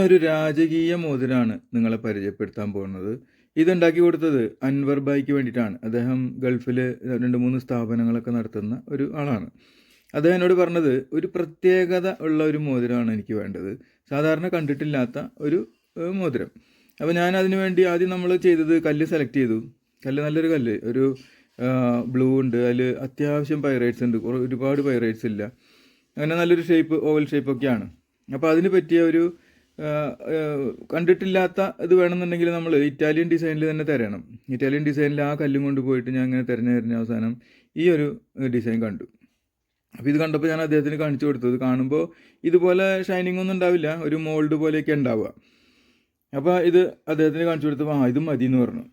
ഇന്നൊരു രാജകീയ മോതിരാണ് നിങ്ങളെ പരിചയപ്പെടുത്താൻ പോകുന്നത്. ഇതുണ്ടാക്കി കൊടുത്തത് അൻവർ ബായിക്ക് വേണ്ടിയിട്ടാണ്. അദ്ദേഹം ഗൾഫിൽ രണ്ട് മൂന്ന് സ്ഥാപനങ്ങളൊക്കെ നടത്തുന്ന ഒരു ആളാണ്. അദ്ദേഹം എന്നോട് പറഞ്ഞത് ഒരു പ്രത്യേകത ഉള്ള ഒരു മോതിരമാണ് എനിക്ക് വേണ്ടത്. സാധാരണ കണ്ടിട്ടില്ലാത്ത ഒരു മോതിരം. അപ്പോൾ ഞാൻ അതിന് വേണ്ടി ആദ്യം നമ്മൾ ചെയ്തത് കല്ല് സെലക്ട് ചെയ്തു. കല്ല് നല്ലൊരു കല്ല്. ഒരു ബ്ലൂ ഉണ്ട്. അതിൽ അത്യാവശ്യം പൈറേറ്റ്സ് ഉണ്ട്. ഒരുപാട് പൈറേറ്റ്സ് ഇല്ല. അങ്ങനെ നല്ലൊരു ഷേപ്പ് ഓവൽ ഷേപ്പൊക്കെയാണ് അപ്പോൾ അതിന് പറ്റിയ ഒരു കണ്ടിട്ടില്ലാത്ത ഇത് വേണമെന്നുണ്ടെങ്കിൽ നമ്മൾ ഇറ്റാലിയൻ ഡിസൈനിൽ തന്നെ തരണം. ഇറ്റാലിയൻ ഡിസൈനിൽ ആ കല്ലും കൊണ്ട് പോയിട്ട് ഞാൻ ഇങ്ങനെ തിരഞ്ഞു തിരഞ്ഞ അവസാനം ഈ ഒരു ഡിസൈൻ കണ്ടു. അപ്പോൾ ഇത് കണ്ടപ്പോൾ ഞാൻ അദ്ദേഹത്തിന് കാണിച്ചു കൊടുത്തു ഇത് കാണുമ്പോൾ ഇതുപോലെ ഷൈനിങ് ഒന്നും ഉണ്ടാവില്ല ഒരു മോൾഡ് പോലെയൊക്കെ ഉണ്ടാവുക. അപ്പോൾ ഇത് അദ്ദേഹത്തിന് കാണിച്ചു കൊടുത്തപ്പോൾ ആ ഇത് മതി എന്ന് പറഞ്ഞു.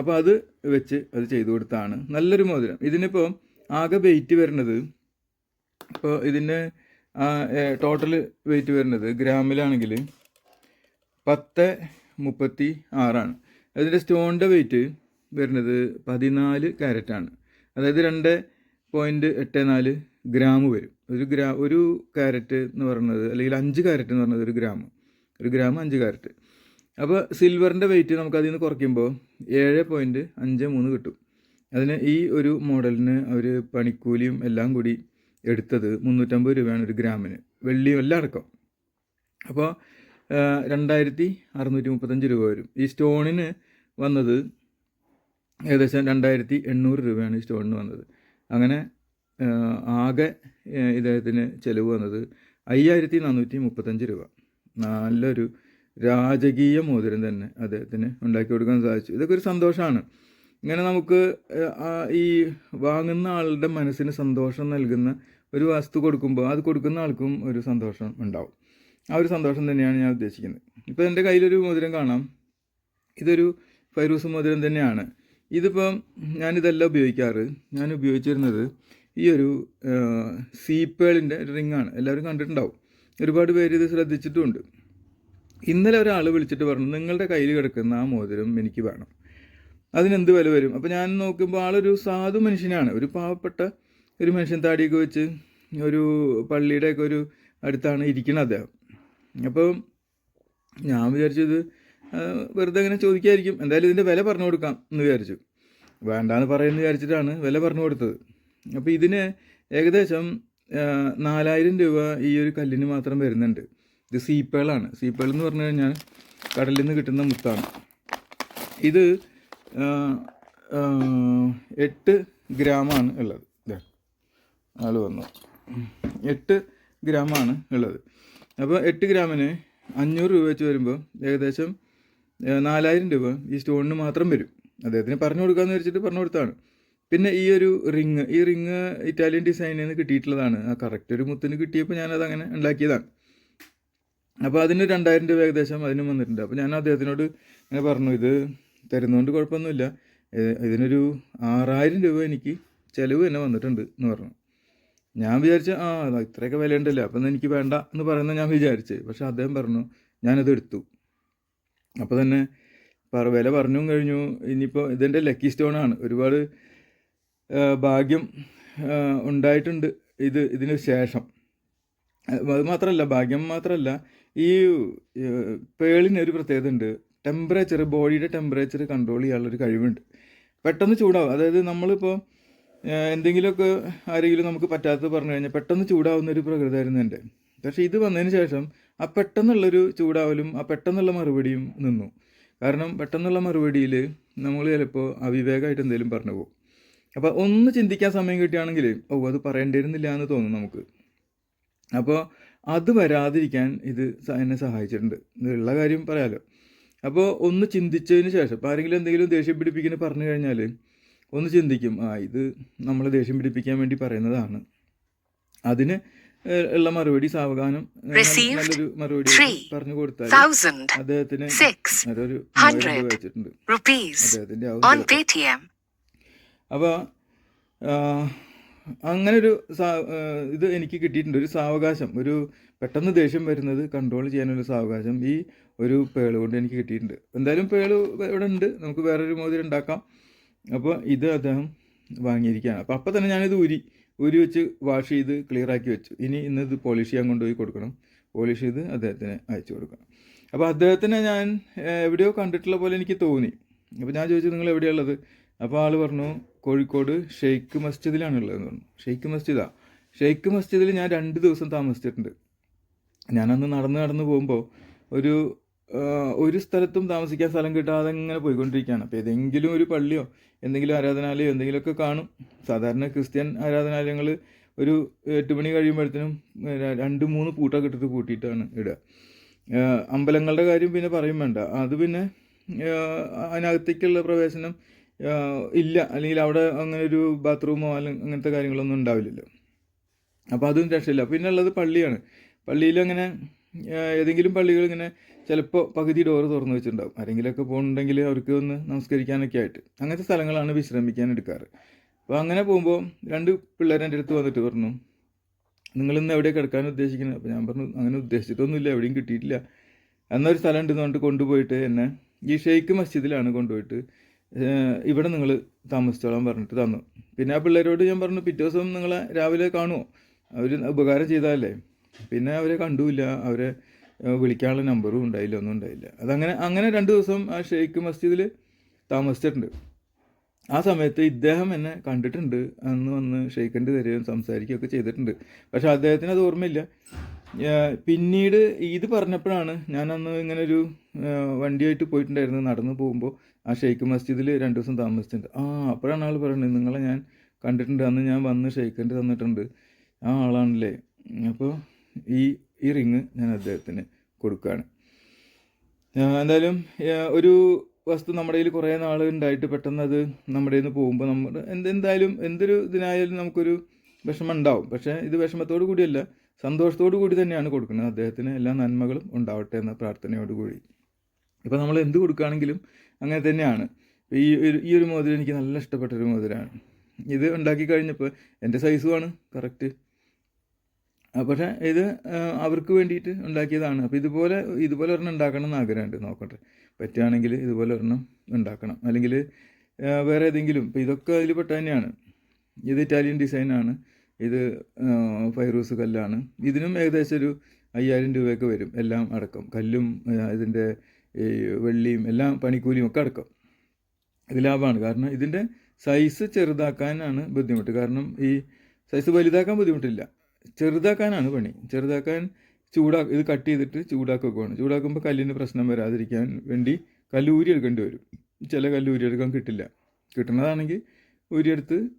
അപ്പോൾ അത് വെച്ച് അത് ചെയ്തു കൊടുത്താണ്. നല്ലൊരു മോതിരം. ഇതിനിപ്പോൾ ആകെ വെയിറ്റ് വരുന്നത് ഇപ്പോൾ ഇതിന് ടോട്ടൽ വെയിറ്റ് വരുന്നത് ഗ്രാമിലാണെങ്കിൽ പത്ത് മുപ്പത്തി ആറാണ്. അതിന്റെ സ്റ്റോണിന്റെ വെയിറ്റ് വരുന്നത് പതിനാല് ക്യാരറ്റാണ് അതായത് രണ്ട് പോയിന്റ് എട്ട് നാല് ഗ്രാം വരും. ഒരു ഗ്രാ ഒരു ക്യാരറ്റ് എന്ന് പറയുന്നത് അല്ലെങ്കിൽ അഞ്ച് ക്യാരറ്റ് എന്ന് പറയുന്നത് ഒരു ഗ്രാം. ഒരു ഗ്രാം അഞ്ച് ക്യാരറ്റ് അപ്പോൾ സിൽവറിന്റെ വെയിറ്റ് നമുക്ക് അതിൽ നിന്ന് കുറയ്ക്കുമ്പോൾ ഏഴ് പോയിന്റ് അഞ്ച് മൂന്ന് കിട്ടും. അതിന് ഈ ഒരു മോഡലിന് അവർ പണിക്കൂലിയും എല്ലാം കൂടി എടുത്തത് മുന്നൂറ്റമ്പത് രൂപയാണ് ഒരു ഗ്രാമിന്. വെള്ളിയും എല്ലാം അടക്കം അപ്പോൾ രണ്ടായിരത്തി അറുന്നൂറ്റി മുപ്പത്തഞ്ച് രൂപ വരും. ഈ സ്റ്റോണിന് വന്നത് ഏകദേശം രണ്ടായിരത്തി എണ്ണൂറ് രൂപയാണ് ഈ സ്റ്റോണിന് വന്നത്. അങ്ങനെ ആകെ ഇദ്ദേഹത്തിന് ചിലവ് വന്നത് അയ്യായിരത്തി നാനൂറ്റി മുപ്പത്തഞ്ച് രൂപ. നല്ലൊരു രാജകീയ മോതിരം തന്നെ അദ്ദേഹത്തിന് ഉണ്ടാക്കി കൊടുക്കാൻ സാധിച്ചു. ഇതൊക്കെ ഒരു സന്തോഷമാണ് ഇങ്ങനെ നമുക്ക് ഈ വാങ്ങുന്ന ആളുടെ മനസ്സിന് സന്തോഷം നൽകുന്ന ഒരു വസ്തു കൊടുക്കുമ്പോൾ അത് കൊടുക്കുന്ന ആൾക്കും ഒരു സന്തോഷം ഉണ്ടാവും. ആ ഒരു സന്തോഷം തന്നെയാണ് ഞാൻ ഉദ്ദേശിക്കുന്നത്. ഇപ്പോൾ എന്റെ കയ്യിലൊരു മോതിരം കാണാം. ഇതൊരു ഫൈറൂസ് മോതിരം തന്നെയാണ്. ഇതിപ്പം ഞാനിതല്ല ഉപയോഗിക്കാറ്. ഞാൻ ഉപയോഗിച്ചിരുന്നത് ഈ ഒരു സീപ്പേളിന്റെ റിങ്ങാണ്. എല്ലാവരും കണ്ടിട്ടുണ്ടാവും. ഒരുപാട് പേര് ഇത് ശ്രദ്ധിച്ചിട്ടുമുണ്ട്. ഇന്നലെ ഒരാൾ വിളിച്ചിട്ട് പറഞ്ഞു നിങ്ങളുടെ കയ്യിൽ കിടക്കുന്ന ആ മോതിരം എനിക്ക് വേണം. അതിനെന്ത് വില വരും? അപ്പോൾ ഞാൻ നോക്കുമ്പോൾ ആളൊരു സാധു മനുഷ്യനാണ്. ഒരു പാവപ്പെട്ട ഒരു മനുഷ്യൻ താടിയൊക്കെ വെച്ച് ഒരു പള്ളിയുടെയൊക്കെ ഒരു അടുത്താണ് ഇരിക്കുന്നത് അദ്ദേഹം. അപ്പോൾ ഞാൻ വിചാരിച്ചത് വെറുതെ ഇങ്ങനെ ചോദിക്കായിരിക്കും. എന്തായാലും ഇതിന്റെ വില പറഞ്ഞു കൊടുക്കാം എന്ന് വിചാരിച്ചു. വേണ്ടാന്ന് പറയുമെന്ന് വിചാരിച്ചിട്ടാണ് വില പറഞ്ഞു കൊടുത്തത്. അപ്പോൾ ഇതിന് ഏകദേശം നാലായിരം രൂപ ഈ ഒരു കല്ലിന് മാത്രം വരുന്നുണ്ട്. ഇത് സീപ്പേളാണ്. സീപ്പേൾ എന്ന് പറഞ്ഞു കഴിഞ്ഞാൽ കടലിൽ നിന്ന് കിട്ടുന്ന മുത്താണ്. ഇത് എട്ട് ഗ്രാമാണ് ഉള്ളത്. ആൾ വന്നു. എട്ട് ഗ്രാമാണ് ഉള്ളത്. അപ്പോൾ എട്ട് ഗ്രാമിന് അഞ്ഞൂറ് രൂപ വെച്ച് വരുമ്പോൾ ഏകദേശം നാലായിരം രൂപ ഈ സ്റ്റോണിന് മാത്രം വരും. അദ്ദേഹത്തിന് പറഞ്ഞു കൊടുക്കാമെന്ന് വെച്ചിട്ട് പറഞ്ഞു കൊടുത്താണ്. പിന്നെ ഈ ഒരു റിങ് ഈ റിങ് ഇറ്റാലിയൻ ഡിസൈനിൽ നിന്ന് കിട്ടിയിട്ടുള്ളതാണ്. ആ കറക്റ്റ് ഒരു മുത്തിന് കിട്ടിയപ്പോൾ ഞാനത് അങ്ങനെ ഉണ്ടാക്കിയതാണ്. അപ്പോൾ അതിന് രണ്ടായിരം രൂപ ഏകദേശം അതിന് വന്നിട്ടുണ്ട്. അപ്പോൾ ഞാൻ അദ്ദേഹത്തിനോട് ഇങ്ങനെ പറഞ്ഞു ഇത് തരുന്നതുകൊണ്ട് കുഴപ്പമൊന്നുമില്ല. ഇതിനൊരു ആറായിരം രൂപ എനിക്ക് ചിലവ് തന്നെ വന്നിട്ടുണ്ട് എന്ന് പറഞ്ഞു. ഞാൻ വിചാരിച്ച ആ ഇത്രയൊക്കെ വിലയുണ്ടല്ലോ അപ്പം എനിക്ക് വേണ്ട എന്ന് പറയുന്നത് ഞാൻ വിചാരിച്ച്. പക്ഷെ അദ്ദേഹം പറഞ്ഞു ഞാനത് എടുത്തു. അപ്പോൾ തന്നെ പറ വില പറഞ്ഞു കഴിഞ്ഞു. ഇനിയിപ്പോൾ ഇതെന്റെ ലക്കി സ്റ്റോണാണ് ഒരുപാട് ഭാഗ്യം ഉണ്ടായിട്ടുണ്ട് ഇത് ഇതിന് ശേഷം. അത് മാത്രമല്ല ഭാഗ്യം മാത്രമല്ല ഈ പേളിന് ഒരു പ്രത്യേകത ഉണ്ട്. ടെമ്പറേച്ചർ ബോഡിയുടെ ടെമ്പറേച്ചർ കൺട്രോൾ ചെയ്യാനുള്ളൊരു കഴിവുണ്ട്. പെട്ടെന്ന് ചൂടാവും. അതായത് നമ്മളിപ്പോൾ എന്തെങ്കിലുമൊക്കെ ആരെങ്കിലും നമുക്ക് പറ്റാത്തത് പറഞ്ഞു കഴിഞ്ഞാൽ പെട്ടെന്ന് ചൂടാവുന്ന ഒരു പ്രകൃതമായിരുന്നു എന്റെ. പക്ഷേ ഇത് വന്നതിന് ശേഷം ആ പെട്ടെന്നുള്ളൊരു ചൂടാവലും ആ പെട്ടെന്നുള്ള മറുപടിയും നിന്നു. കാരണം പെട്ടെന്നുള്ള മറുപടിയിൽ നമ്മൾ ചിലപ്പോൾ അവിവേകമായിട്ട് എന്തെങ്കിലും പറഞ്ഞു പോകും. അപ്പോൾ ഒന്ന് ചിന്തിക്കാൻ സമയം കിട്ടുകയാണെങ്കിൽ ഓ അത് പറയേണ്ടിയിരുന്നില്ല എന്ന് തോന്നും നമുക്ക്. അപ്പോൾ അത് വരാതിരിക്കാൻ ഇത് എന്നെ സഹായിച്ചിട്ടുണ്ട്. ഉള്ള കാര്യം പറയാലോ. അപ്പോൾ ഒന്ന് ചിന്തിച്ചതിന് ശേഷം ഇപ്പോൾ ആരെങ്കിലും എന്തെങ്കിലും ദേഷ്യം പിടിപ്പിക്കുന്ന പറഞ്ഞു കഴിഞ്ഞാൽ ഒന്ന് ചിന്തിക്കും ആ ഇത് നമ്മളെ ദേഷ്യം പിടിപ്പിക്കാൻ വേണ്ടി പറയുന്നതാണ്. അതിന് ഉള്ള മറുപടി സാവധാനം നല്ലൊരു മറുപടി പറഞ്ഞു കൊടുത്താൽ അദ്ദേഹത്തിന് അതൊരു അദ്ദേഹത്തിന്റെ അപ്പൊ വെച്ചിട്ടുണ്ട് on ഒരു ഇത് എനിക്ക് കിട്ടിയിട്ടുണ്ട്. ഒരു സാവകാശം ഒരു പെട്ടെന്ന് ദേഷ്യം വരുന്നത് കൺട്രോൾ ചെയ്യാനൊരു സാവകാശം ഈ ഒരു പേൾ കൊണ്ട് എനിക്ക് കിട്ടിയിട്ടുണ്ട്. എന്തായാലും പേൾ ഇവിടെ ഉണ്ട്. നമുക്ക് വേറൊരു മോതിരം ഉണ്ടാക്കാം. അപ്പോൾ ഇത് അദ്ദേഹം വാങ്ങിയിരിക്കുകയാണ്. അപ്പോൾ അപ്പോൾ തന്നെ ഞാനിത് ഉരി ഉരി വെച്ച് വാഷ് ചെയ്ത് ക്ലിയർ ആക്കി വെച്ചു. ഇനി ഇന്ന് ഇത് പോളിഷ് ചെയ്യാൻ കൊണ്ടുപോയി കൊടുക്കണം. പോളിഷ് ചെയ്ത് അദ്ദേഹത്തിന് അയച്ചു കൊടുക്കണം. അപ്പോൾ അദ്ദേഹത്തിന് ഞാൻ എവിടെയോ കണ്ടിട്ടുള്ള പോലെ എനിക്ക് തോന്നി. അപ്പോൾ ഞാൻ ചോദിച്ചു നിങ്ങൾ എവിടെയുള്ളത് അപ്പോൾ ആൾ പറഞ്ഞു കോഴിക്കോട് ഷെയ്ഖ് മസ്ജിദിലാണ് ഉള്ളതെന്ന് പറഞ്ഞു. ഷെയ്ഖ് മസ്ജിദാ? ഷെയ്ഖ് മസ്ജിദിൽ ഞാൻ രണ്ട് ദിവസം താമസിച്ചിട്ടുണ്ട്. ഞാനന്ന് നടന്ന് നടന്ന് പോകുമ്പോൾ ഒരു ഒരു സ്ഥലത്തും താമസിക്കാൻ സ്ഥലം കിട്ടാതെ ഇങ്ങനെ പോയിക്കൊണ്ടിരിക്കുകയാണ്. അപ്പോൾ ഏതെങ്കിലും ഒരു പള്ളിയോ എന്തെങ്കിലും ആരാധനാലയോ എന്തെങ്കിലുമൊക്കെ കാണും. സാധാരണ ക്രിസ്ത്യൻ ആരാധനാലയങ്ങൾ ഒരു എട്ട് മണി കഴിയുമ്പോഴത്തേനും രണ്ട് മൂന്ന് പൂട്ടൊക്കെ ഇട്ടിട്ട് കൂട്ടിയിട്ടാണ് ഇടുക. അമ്പലങ്ങളുടെ കാര്യം പിന്നെ പറയും വേണ്ട. അത് പിന്നെ അതിനകത്തേക്കുള്ള പ്രവേശനം ഇല്ല. അല്ലെങ്കിൽ അവിടെ അങ്ങനെ ഒരു ബാത്റൂമോ അല്ലെങ്കിൽ അങ്ങനത്തെ കാര്യങ്ങളൊന്നും ഉണ്ടാവില്ലല്ലോ. അപ്പോൾ അതും രക്ഷയില്ല. പിന്നെ ഉള്ളത് പള്ളിയാണ്. പള്ളിയിൽ അങ്ങനെ ഏതെങ്കിലും പള്ളികൾ ഇങ്ങനെ ചിലപ്പോൾ പകുതി ഡോറ് തുറന്നു വെച്ചിട്ടുണ്ടാവും. ആരെങ്കിലുമൊക്കെ പോകുന്നുണ്ടെങ്കിൽ അവർക്ക് ഒന്ന് നമസ്കരിക്കാനൊക്കെ ആയിട്ട്. അങ്ങനത്തെ സ്ഥലങ്ങളാണ് വിശ്രമിക്കാൻ എടുക്കാറ്. അപ്പോൾ അങ്ങനെ പോകുമ്പോൾ രണ്ട് പിള്ളേർ എന്റെ അടുത്ത് വന്നിട്ട് പറഞ്ഞു നിങ്ങളിന്ന് എവിടെ കിടക്കാൻ ഉദ്ദേശിക്കുന്നത് അപ്പോൾ ഞാൻ പറഞ്ഞു അങ്ങനെ ഉദ്ദേശിച്ചിട്ടൊന്നുമില്ല എവിടെയും കിട്ടിയിട്ടില്ല. എന്നൊരു സ്ഥലം ഉണ്ടെന്ന് പറഞ്ഞിട്ട് കൊണ്ടുപോയിട്ട് എന്നെ ഈ ഷെയ്ഖ് മസ്ജിദിലാണ് കൊണ്ടുപോയിട്ട് ഇവിടെ നിങ്ങൾ താമസിച്ചോളാൻ പറഞ്ഞിട്ട് തന്നു. പിന്നെ ആ പിള്ളേരോട് ഞാൻ പറഞ്ഞു പിറ്റേ ദിവസം നിങ്ങളെ രാവിലെ കാണുമോ അവർ ഉപകാരം ചെയ്താലേ. പിന്നെ അവരെ കണ്ടുമില്ല അവരെ വിളിക്കാനുള്ള നമ്പറും ഉണ്ടായില്ല ഒന്നും ഉണ്ടായില്ല. അതങ്ങനെ അങ്ങനെ രണ്ട് ദിവസം ആ ഷെയ്ഖ് മസ്ജിദിൽ താമസിച്ചിട്ടുണ്ട്. ആ സമയത്ത് ഇദ്ദേഹം എന്നെ കണ്ടിട്ടുണ്ട്. അന്ന് വന്ന് ഷെയ്ഖിന്റെ തരികയും സംസാരിക്കുകയൊക്കെ ചെയ്തിട്ടുണ്ട്. പക്ഷെ അദ്ദേഹത്തിന് അത് ഓർമ്മയില്ല. പിന്നീട് ഇത് പറഞ്ഞപ്പോഴാണ് ഞാനന്ന് ഇങ്ങനെ ഒരു വണ്ടിയായിട്ട് പോയിട്ടുണ്ടായിരുന്നു. നടന്നു പോകുമ്പോൾ ആ ഷെയ്ഖ് മസ്ജിദിൽ രണ്ട് ദിവസം താമസിച്ചിട്ടുണ്ട്. ആ അപ്പോഴാണ് ആൾ പറയുന്നത് നിങ്ങളെ ഞാൻ കണ്ടിട്ടുണ്ട്. അന്ന് ഞാൻ വന്ന് ഷെയ്ഖിന്റെ തന്നിട്ടുണ്ട്. ആ ആളാണല്ലേ? അപ്പോൾ ഈ ഈ റിങ് ഞാൻ അദ്ദേഹത്തിന് കൊടുക്കുകയാണ്. എന്തായാലും ഒരു വസ്തു നമ്മുടെ കയ്യിൽ കുറേ നാൾ ഉണ്ടായിട്ട് പെട്ടെന്ന് അത് നമ്മുടെ കയ്യിൽ നിന്ന് പോകുമ്പോൾ നമ്മൾ എന്ത് എന്തായാലും എന്തൊരു ഇതിനായാലും നമുക്കൊരു വിഷമം ഉണ്ടാവും. പക്ഷേ ഇത് വിഷമത്തോടു കൂടിയല്ല സന്തോഷത്തോടു കൂടി തന്നെയാണ് കൊടുക്കുന്നത്. അദ്ദേഹത്തിന് എല്ലാ നന്മകളും ഉണ്ടാവട്ടെ എന്ന പ്രാർത്ഥനയോടുകൂടി ഇപ്പോൾ നമ്മൾ എന്ത് കൊടുക്കുകയാണെങ്കിലും അങ്ങനെ തന്നെയാണ്. ഈ ഒരു ഈ ഒരു മോതിരം എനിക്ക് നല്ല ഇഷ്ടപ്പെട്ട ഒരു മോതിരമാണ്. ഇത് ഉണ്ടാക്കി കഴിഞ്ഞപ്പോൾ എന്റെ സൈസുമാണ് കറക്റ്റ് പക്ഷേ ഇത് അവർക്ക് വേണ്ടിയിട്ട് ഉണ്ടാക്കിയതാണ്. അപ്പോൾ ഇതുപോലെ ഇതുപോലെ ഒരെണ്ണം ഉണ്ടാക്കണം എന്ന് ആഗ്രഹമുണ്ട്. നോക്കട്ടെ. പറ്റുകയാണെങ്കിൽ ഇതുപോലെ ഒരെണ്ണം ഉണ്ടാക്കണം. അല്ലെങ്കിൽ വേറെ ഏതെങ്കിലും ഇപ്പോൾ ഇതൊക്കെ അതിൽ പെട്ട തന്നെയാണ്. ഇത് ഇറ്റാലിയൻ ഡിസൈനാണ്. ഇത് ഫൈറൂസ് കല്ലാണ്. ഇതിനും ഏകദേശം ഒരു അയ്യായിരം രൂപയൊക്കെ വരും. എല്ലാം അടക്കം. കല്ലും ഇതിന്റെ ഈ വെള്ളിയും എല്ലാം പണിക്കൂലിയും ഒക്കെ അടക്കം. ഇത് ലാഭമാണ്. കാരണം ഇതിന്റെ സൈസ് ചെറുതാക്കാനാണ് ബുദ്ധിമുട്ട്. കാരണം ഈ സൈസ് വലുതാക്കാൻ ബുദ്ധിമുട്ടില്ല. ചെറുതാക്കാനാണ് പണി. ചെറുതാക്കാൻ ചൂടാ ഇത് കട്ട് ചെയ്തിട്ട് ചൂടാക്കുകയാണ് ചൂടാക്കുമ്പോൾ കല്ലിന് പ്രശ്നം വരാതിരിക്കാൻ വേണ്ടി കല്ലൂരി എടുക്കേണ്ടി വരും. ചില കല്ലൂരി എടുക്കാൻ കിട്ടില്ല. കിട്ടണതാണെങ്കിൽ ഊരിയെടുത്ത്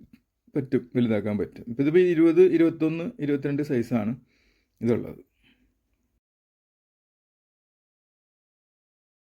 പറ്റും. വലുതാക്കാൻ പറ്റും. ഇപ്പോൾ ഇതിപ്പോൾ ഇരുപത് ഇരുപത്തൊന്ന് ഇരുപത്തിരണ്ട് സൈസാണ് ഇതുള്ളത്.